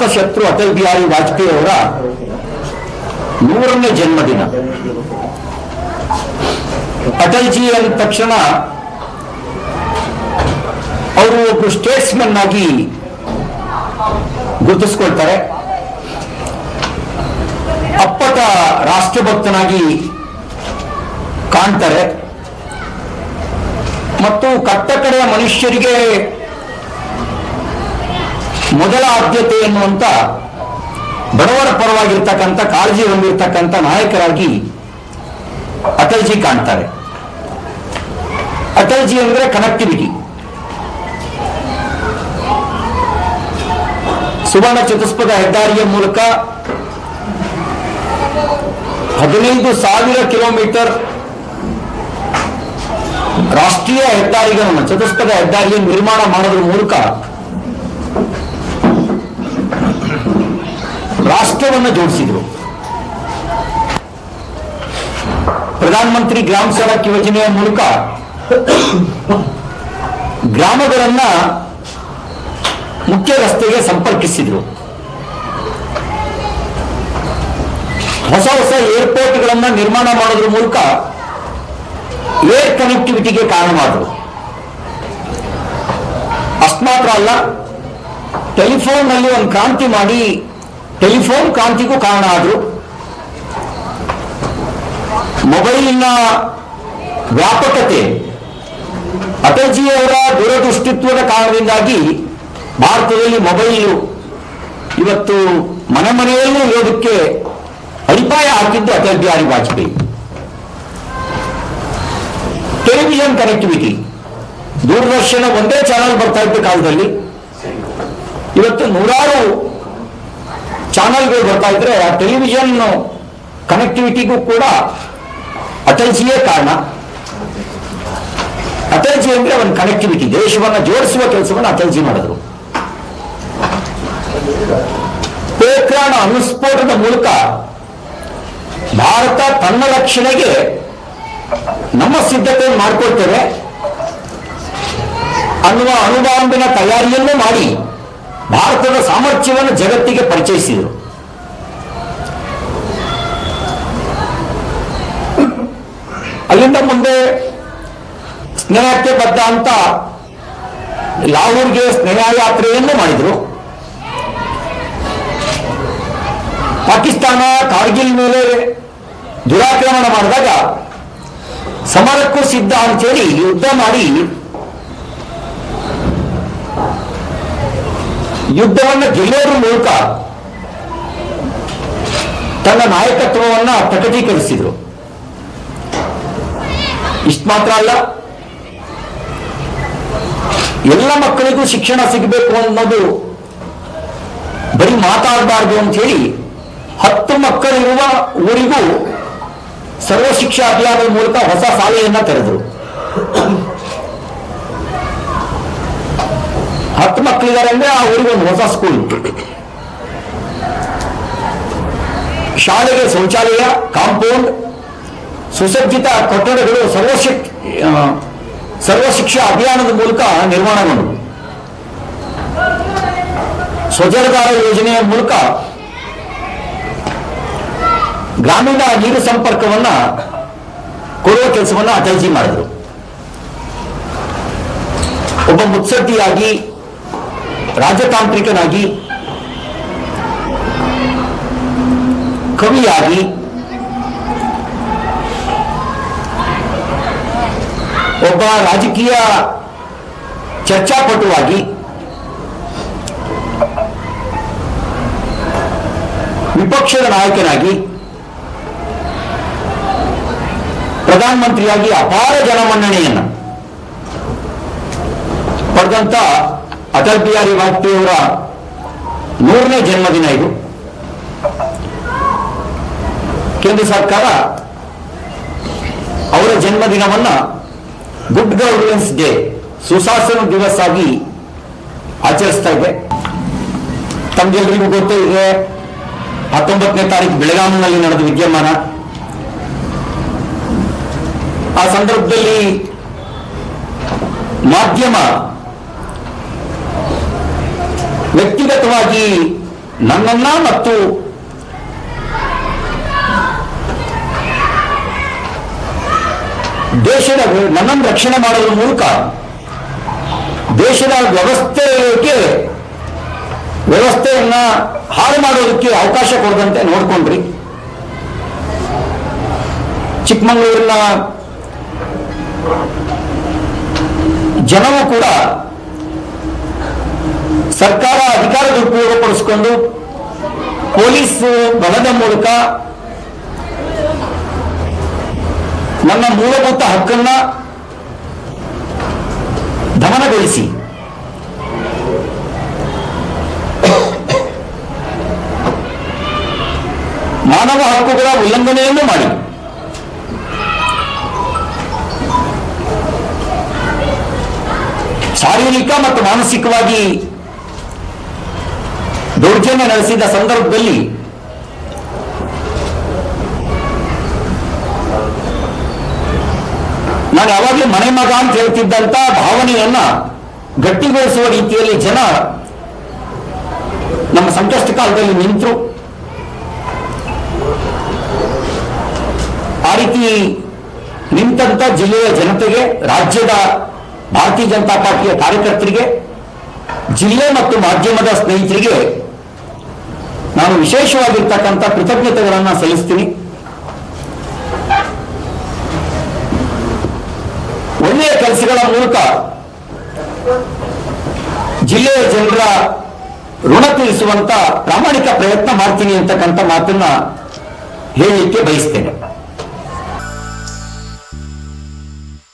ಅಜಾತಶತ್ರು ಅಟಲ್ ಬಿಹಾರಿ ವಾಜಪೇಯಿ ಅವರ ನೂರನೇ ಜನ್ಮದಿನ. ಅಟಲ್ಜಿ ಅಂದ ತಕ್ಷಣ ಅವರು ಒಬ್ಬರು ಸ್ಟೇಟ್ಸ್ಮನ್ ಆಗಿ ಗುರುತಿಸ್ಕೊಳ್ತಾರೆ. ಅಪ್ಪಟ ರಾಷ್ಟ್ರಭಕ್ತನಾಗಿ ಕಾಣ್ತಾರೆ. ಮತ್ತು ಕಟ್ಟಕಡೆಯ ಮನುಷ್ಯರಿಗೆ ಮೊದಲ ಆದ್ಯತೆ ಎನ್ನುವಂತ ಬಡವರ ಪರವಾಗಿರ್ತಕ್ಕಂಥ, ಕಾಳಜಿ ಹೊಂದಿರತಕ್ಕಂಥ ನಾಯಕರಾಗಿ ಅಟಲ್ಜಿ ಕಾಣ್ತಾರೆ. ಅಟಲ್ಜಿ ಅಂದ್ರೆ ಕನೆಕ್ಟಿವಿಟಿ. ಸುವರ್ಣ ಚತುಷ್ಪಥ ಹೆದ್ದಾರಿಯ ಮೂಲಕ ಹದಿನೈದು ಸಾವಿರ ಕಿಲೋಮೀಟರ್ ರಾಷ್ಟ್ರೀಯ ಹೆದ್ದಾರಿಗಳನ್ನು ಚತುಷ್ಪಥ ಹೆದ್ದಾರಿಯನ್ನು ನಿರ್ಮಾಣ ಮಾಡೋದ್ರ ಮೂಲಕ ರಾಷ್ಟ್ರವನ್ನು ಜೋಡಿಸಿದರು. ಪ್ರಧಾನಮಂತ್ರಿ ಗ್ರಾಮ ಸಡಕ್ ಯೋಜನೆಯ ಮೂಲಕ ಗ್ರಾಮಗಳನ್ನ ಮುಖ್ಯ ರಸ್ತೆಗೆ ಸಂಪರ್ಕಿಸಿದ್ರು. ಹೊಸ ಹೊಸ ಏರ್ಪೋರ್ಟ್ಗಳನ್ನ ನಿರ್ಮಾಣ ಮಾಡೋದ್ರ ಮೂಲಕ ಏರ್ ಕನೆಕ್ಟಿವಿಟಿಗೆ ಕಾರಣವಾದರು. ಅಷ್ಟು ಮಾತ್ರ ಅಲ್ಲ ಟೆಲಿಫೋನ್ನಲ್ಲಿ ಒಂದು ಕ್ರಾಂತಿ ಮಾಡಿ ಟೆಲಿಫೋನ್ ಕ್ರಾಂತಿಗೂ ಕಾರಣ ಆದರು ಮೊಬೈಲಿನ ವ್ಯಾಪಕತೆ ಅಟಲ್ಜಿಯವರ ದೂರದೃಷ್ಟಿತ್ವದ ಕಾರಣದಿಂದಾಗಿ ಭಾರತದಲ್ಲಿ ಮೊಬೈಲು ಇವತ್ತು ಮನೆ ಮನೆಯಲ್ಲೂ ಇರೋದಕ್ಕೆ ಅಡಿಪಾಯ ಹಾಕಿದ್ದು ಅಟಲ್ ಬಿಹಾರಿ ವಾಜಪೇಯಿ. Television connectivity. ದೂರದರ್ಶನ ಒಂದೇ ಚಾನಲ್ ಬರ್ತಾ ಇದ್ದ ಕಾಲದಲ್ಲಿ ಇವತ್ತು ನೂರಾರು ಚಾನಲ್ಗಳು ಬರ್ತಾ ಇದ್ರೆ ಆ ಟೆಲಿವಿಷನ್ ಕನೆಕ್ಟಿವಿಟಿಗೂ ಕೂಡ ಅಟಲ್ಜಿಯೇ ಕಾರಣ. ಅಟಲ್ಜಿ ಅಂದ್ರೆ ಒಂದು ಕನೆಕ್ಟಿವಿಟಿ, ದೇಶವನ್ನ ಜೋಡಿಸುವ ಕೆಲಸವನ್ನು ಅಟಲ್ಜಿ ಮಾಡಿದ್ರು. ಪೋಖ್ರಾಣ ಅನುಸ್ಫೋಟದ ಮೂಲಕ ಭಾರತ ತನ್ನ ರಕ್ಷಣೆಗೆ ನಮ್ಮ ಸಿದ್ಧತೆಯನ್ನು ಮಾಡಿಕೊಳ್ತೇವೆ ಅನ್ನುವ ಅನುಬಾಂಬಿನ ತಯಾರಿಯನ್ನು ಮಾಡಿ ಭಾರತದ ಸಾಮರ್ಥ್ಯವನ್ನು ಜಗತ್ತಿಗೆ ಪರಿಚಯಿಸಿದರು. ಅಲ್ಲಿಂದ ಮುಂದೆ ಸ್ನೇಹಕ್ಕೆ ಬದ್ಧ ಅಂತ ಲಾಹೋರ್ಗೆ ಸ್ನೇಹ ಯಾತ್ರೆಯನ್ನು ಮಾಡಿದರು. ಪಾಕಿಸ್ತಾನ ಕಾರ್ಗಿಲ್ ಮೇಲೆ ದುರಾಕ್ರಮಣ ಮಾಡಿದಾಗ ಸಮರಕ್ಕೂ ಸಿದ್ಧ ಅಂತೇಳಿ ಯುದ್ಧ ಮಾಡಿ ಯುದ್ಧವನ್ನು ಗೆಲ್ಲೋದ್ರ ಮೂಲಕ ತನ್ನ ನಾಯಕತ್ವವನ್ನು ಪ್ರಕಟೀಕರಿಸಿದರು. ಇಷ್ಟು ಮಾತ್ರ ಅಲ್ಲ, ಎಲ್ಲ ಮಕ್ಕಳಿಗೂ ಶಿಕ್ಷಣ ಸಿಗಬೇಕು ಅನ್ನೋದು ಬರೀ ಮಾತಾಡಬಾರ್ದು ಅಂತ ಹೇಳಿ ಹತ್ತು ಮಕ್ಕಳಿರುವ ಊರಿಗೂ ಸರ್ವ ಶಿಕ್ಷಾ ಅಭಿಯಾನದ ಮೂಲಕ ಹೊಸ ಶಾಲೆಯನ್ನ ತೆರೆದರು. ಹತ್ತು ಮಕ್ಕಳಿದ್ದಾರೆ ಅಂದ್ರೆ ಆ ಊರಿಗೆ ಒಂದು ಹೊಸ ಸ್ಕೂಲ್ ಶಾಲೆಗೆ ಶೌಚಾಲಯ ಕಾಂಪೌಂಡ್ ಸುಸಜ್ಜಿತ ಕಟ್ಟಡಗಳು ಸರ್ವಶಿಕ್ ಆ, ಸರ್ವ ಶಿಕ್ಷಾ ಅಭಿಯಾನದ ಮೂಲಕ ನಿರ್ಮಾಣಗೊಂಡವು ಸ್ವಜಲಧಾರ ಯೋಜನೆಯ ಮೂಲಕ ಗ್ರಾಮೀಣ ನೀರು ಸಂಪರ್ಕವನ್ನ ಕೊಡುವ ಕೆಲಸವನ್ನ ಅಟಲ್ಜಿ ಮಾಡಿದರು. ಒಬ್ಬ ಮುತ್ಸದ್ದಿಯಾಗಿ ರಾಜತಾಂತ್ರಿಕನಾಗಿ ಕವಿಯಾಗಿ ಒಬ್ಬ ರಾಜಕೀಯ ಚರ್ಚಾಪಟುವಾಗಿ ವಿಪಕ್ಷದ ನಾಯಕನಾಗಿ ಪ್ರಧಾನಮಂತ್ರಿಯಾಗಿ ಅಪಾರ ಜನಮನ್ನಣೆಯನ್ನು ಪಡೆದಂತ ಅಟಲ್ ಬಿಹಾರಿ ವಾಜಪೇಯಿ ಅವರ ನೂರನೇ ಜನ್ಮದಿನ ಇದು. ಕೇಂದ್ರ ಸರ್ಕಾರ ಅವರ ಜನ್ಮದಿನವನ್ನ ಗುಡ್ ಗವರ್ನೆನ್ಸ್ ಡೇ, ಸುಶಾಸನ ದಿವಸ ಆಗಿ ಆಚರಿಸ್ತಾ ಇದೆ. ತಮ್ಗೆಲ್ರಿಗೂ ಗೊತ್ತೇ ಇದೆ, ಹತ್ತೊಂಬತ್ತನೇ ತಾರೀಕು ಬೆಳಗಾವಿನಲ್ಲಿ ನಡೆದ ವಿದ್ಯಮಾನ. ಆ ಸಂದರ್ಭದಲ್ಲಿ ಮಾಧ್ಯಮ ವ್ಯಕ್ತಿಗತವಾಗಿ ನನ್ನನ್ನ ಮತ್ತು ದೇಶದ ನನ್ನನ್ನು ರಕ್ಷಣೆ ಮಾಡುವ ಮೂಲಕ ದೇಶದ ವ್ಯವಸ್ಥೆಗೆ ವ್ಯವಸ್ಥೆಯನ್ನ ಹಾಳು ಮಾಡೋದಕ್ಕೆ ಅವಕಾಶ ಕೊಡದಂತೆ ನೋಡ್ಕೊಂಡ್ರಿ. ಚಿಕ್ಕಮಗಳೂರಿನ ಜನವು ಕೂಡ ಸರ್ಕಾರ ಅಧಿಕಾರ ದುರುಪಯೋಗಪಡಿಸಿಕೊಂಡು ಪೊಲೀಸ್ ಬಲದ ಮೂಲಕ ನನ್ನ ಮೂಲಭೂತ ಹಕ್ಕನ್ನ ದಮನಗೊಳಿಸಿ. ಮಾನವ ಹಕ್ಕುಗಳ ಉಲ್ಲಂಘನೆಯನ್ನು ಮಾಡಿ. ಶಾರೀರಿಕ ಮತ್ತು ಮಾನಸಿಕವಾಗಿ ದೌರ್ಜನ್ಯ ನಡೆಸಿದ ಸಂದರ್ಭದಲ್ಲಿ ನಾನು ಯಾವಾಗಲೂ ಮನೆ ಮಗ ಅಂತ ಹೇಳ್ತಿದ್ದಂತ ಭಾವನೆಯನ್ನ ಗಟ್ಟಿಗೊಳಿಸುವ ರೀತಿಯಲ್ಲಿ ಜನ ನಮ್ಮ ಸಂಕಷ್ಟ ಕಾಲದಲ್ಲಿ ನಿಂತರು. ಆ ರೀತಿ ನಿಂತಂತ ಜಿಲ್ಲೆಯ ಜನತೆಗೆ, ರಾಜ್ಯದ ಭಾರತೀಯ ಜನತಾ ಪಾರ್ಟಿಯ ಕಾರ್ಯಕರ್ತರಿಗೆ, ಜಿಲ್ಲೆ ಮತ್ತು ಮಾಧ್ಯಮದ ಸ್ನೇಹಿತರಿಗೆ ನಾನು ವಿಶೇಷವಾಗಿರ್ತಕ್ಕಂಥ ಕೃತಜ್ಞತೆಗಳನ್ನು ಸಲ್ಲಿಸ್ತೀನಿ. ಒಳ್ಳೆಯ ಕೆಲಸಗಳ ಮೂಲಕ ಜಿಲ್ಲೆಯ ಜನರ ಋಣ ತೀರಿಸುವಂತ ಪ್ರಾಮಾಣಿಕ ಪ್ರಯತ್ನ ಮಾಡ್ತೀನಿ ಅಂತಕ್ಕಂಥ ಮಾತನ್ನ ಹೇಳಲಿಕ್ಕೆ ಬಯಸ್ತೇನೆ.